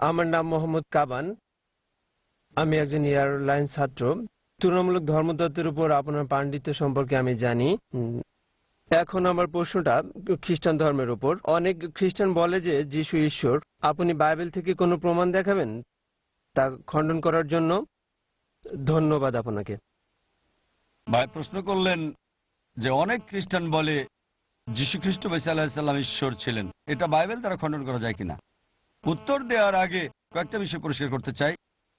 আমার নাম মোহাম্মদ কাবান। আমি একজন এয়ারলাইন ছাত্র। তুলনামূলক ধর্মতত্ত্বের উপর আপনার পাণ্ডিত্য সম্পর্কে আমি জানি। এখন আমার প্রশ্নটা খ্রিস্টান ধর্মের উপর। অনেক খ্রিস্টান বলে যে, যিশু ঈশ্বর, আপনি বাইবেল থেকে কোনো প্রমাণ দেখাবেন? তা খণ্ডন করার জন্য ধন্যবাদ আপনাকে। ভাই, প্রশ্ন করলেন যে, অনেক খ্রিস্টান বলে যীশু খ্রিস্ট বেসা আলাহিসাল্লাম ঈশ্বর ছিলেন। এটা বাইবেল দ্বারা খণ্ডন করা যায় কিনা? উত্তর দেওয়ার আগে কয়েকটা বিষয় পরিষ্কার করতে চাই,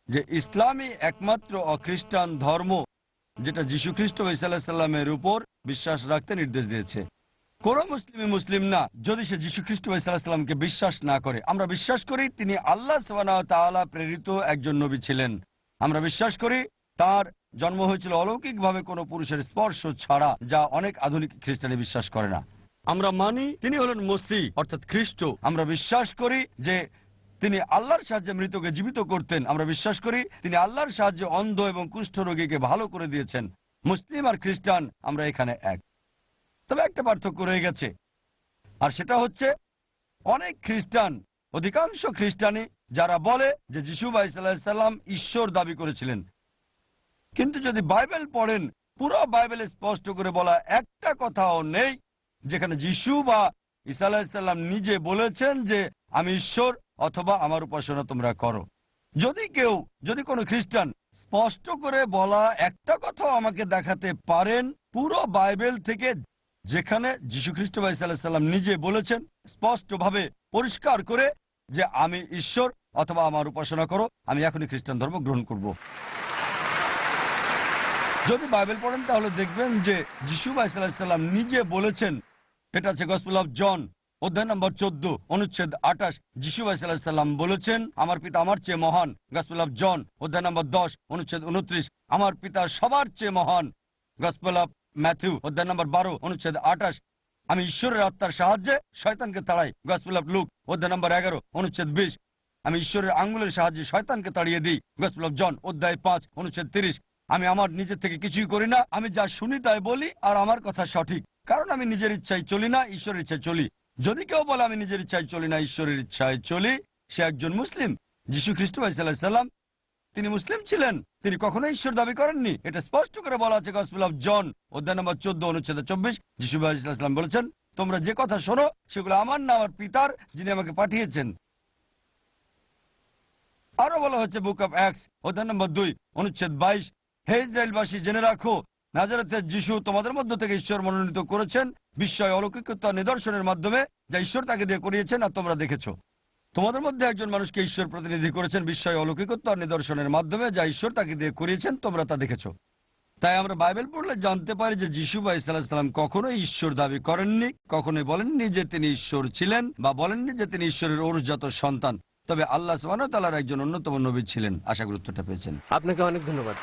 যে ইসলামই একমাত্র অখ্রিস্টান ধর্ম যেটা যীশু খ্রিস্ট বেসা উপর বিশ্বাস রাখতে নির্দেশ দিয়েছে। কোন মুসলিমই মুসলিম না, যদি সে যীশু খ্রিস্ট সাল্লামকে বিশ্বাস না করে। আমরা বিশ্বাস করি তিনি আল্লাহ তাআলা প্রেরিত একজন নবী ছিলেন। আমরা বিশ্বাস করি তার জন্ম হয়েছিল অলৌকিকভাবে কোনো পুরুষের স্পর্শ ছাড়া, যা অনেক আধুনিক খ্রিস্টানি বিশ্বাস করে না। আমরা মানি তিনি হলেন মসি অর্থাৎ খ্রিস্ট। আমরা বিশ্বাস করি যে তিনি আল্লাহর সাহায্যে মৃতকে জীবিত করতেন। আমরা বিশ্বাস করি তিনি আল্লাহর সাহায্যে অন্ধ এবং কুষ্ঠ রোগীকে ভালো করে দিয়েছেন। মুসলিম আর খ্রিস্টান আমরা এখানে এক। তবে একটা পার্থক্য রয়ে গেছে। আর সেটা হচ্ছে, অনেক খ্রিস্টান, অধিকাংশ খ্রিস্টানি যারা বলে যে যিশু সাল্লাম ঈশ্বর দাবি করেছিলেন। কিন্তু যদি বাইবেল পড়েন, পুরো বাইবেলে স্পষ্ট করে বলা একটা কথাও নেই যেখানে যিশু বা ঈসা আলাহিসাল্লাম নিজে বলেছেন যে, আমি ঈশ্বর অথবা আমার উপাসনা তোমরা করো। যদি কেউ, যদি কোনো খ্রিস্টান স্পষ্ট করে বলা একটা কথাও আমাকে দেখাতে পারেন, পুরো বাইবেল থেকে যেখানে যীশু খ্রিস্ট সাল্লাম নিজে বলেছেন, স্পষ্টভাবে পরিষ্কার করে যে, আমি ঈশ্বর অথবা আমার উপাসনা করো, আমি এখনই খ্রিস্টান ধর্ম গ্রহণ করব। যদি বাইবেল পড়েন, তাহলে দেখবেন যে, যিশু সাল্লাম নিজে বলেছেন এটা আছে গসপুল অফ জন অধ্যায় নম্বর চোদ্দ, অনুচ্ছেদ আঠাশ। যিশু সাল্লাম বলেছেন, আমার পিতা আমার চেয়ে মহান। গসপুল অফ জন অধ্যায় নম্বর দশ, অনুচ্ছেদ উনত্রিশ। আমার পিতা সবার চেয়ে মহান। গসপেল অফ ম্যাথিউ অধ্যায় নম্বর বারো, অনুচ্ছেদ আঠাশ। আমি ঈশ্বরের আত্মার সাহায্যে শয়তানকে তাড়াই। গসপেল অফ লুক অধ্যায় নম্বর এগারো, অনুচ্ছেদ বিশ। আমি ঈশ্বরের আঙ্গুলের সাহায্যে শয়তানকে তাড়িয়ে দিই। গসপেল অফ জন অধ্যায় পাঁচ, অনুচ্ছেদ তিরিশ। আমি আমার নিজের থেকে কিছুই করি না। আমি যা শুনি তাই বলি আর আমার কথা সঠিক। কারণ আমি নিজের ইচ্ছায় চলি না, ঈশ্বরের ইচ্ছায় চলি। যদি কেউ বলে, আমি নিজের ইচ্ছায় চলি না, ঈশ্বরের ইচ্ছায় চলি সে একজন মুসলিম। যীশু খ্রিস্ট সাল্লাম তিনি মুসলিম ছিলেন। তিনি কখনো ঈশ্বর দাবি করেননি। এটা স্পষ্ট করে বলা আছে গসপেল অফ জন অধ্যায় নম্বর চোদ্দ, অনুচ্ছেদ চব্বিশ। যিশু ইসলাম বলেছেন, তোমরা যে কথা শোনো, সেগুলো আমার না, আমার পিতার, যিনি আমাকে পাঠিয়েছেন। আরও বলা হচ্ছে বুক অফ অ্যাক্স অধ্যায় নম্বর দুই, অনুচ্ছেদ বাইশ। হে ইসরায়েলবাসী, জেনে রাখো নাজারাতের যিশু তোমাদের মধ্য থেকে ঈশ্বর মনোনীত করেছেন, বিস্ময় অলৌকিকতা নিদর্শনের মাধ্যমে যা ঈশ্বর তাকে দিয়ে করিয়েছেন আর তোমরা দেখেছ। তোমাদের মধ্যে একজন মানুষকে ঈশ্বর প্রতিনিধি করেছেন, বিস্ময় অলৌকিকত্ব নিদর্শনের মাধ্যমে যা ঈশ্বর তাকে দিয়ে করিয়েছেন, তোমরা তা দেখেছ। তাই আমরা বাইবেল পড়লে জানতে পারি যে যিশু বা ইসলাম কখনোই ঈশ্বর দাবি করেননি, কখনোই বলেননি যে তিনি ঈশ্বর ছিলেন বা বলেননি যে তিনি ঈশ্বরের ওরজাত সন্তান। তবে আল্লাহ সুবহানাহু তালার একজন অন্যতম নবী ছিলেন, আশা উত্তরটা পেয়েছেন। আপনাকে অনেক ধন্যবাদ।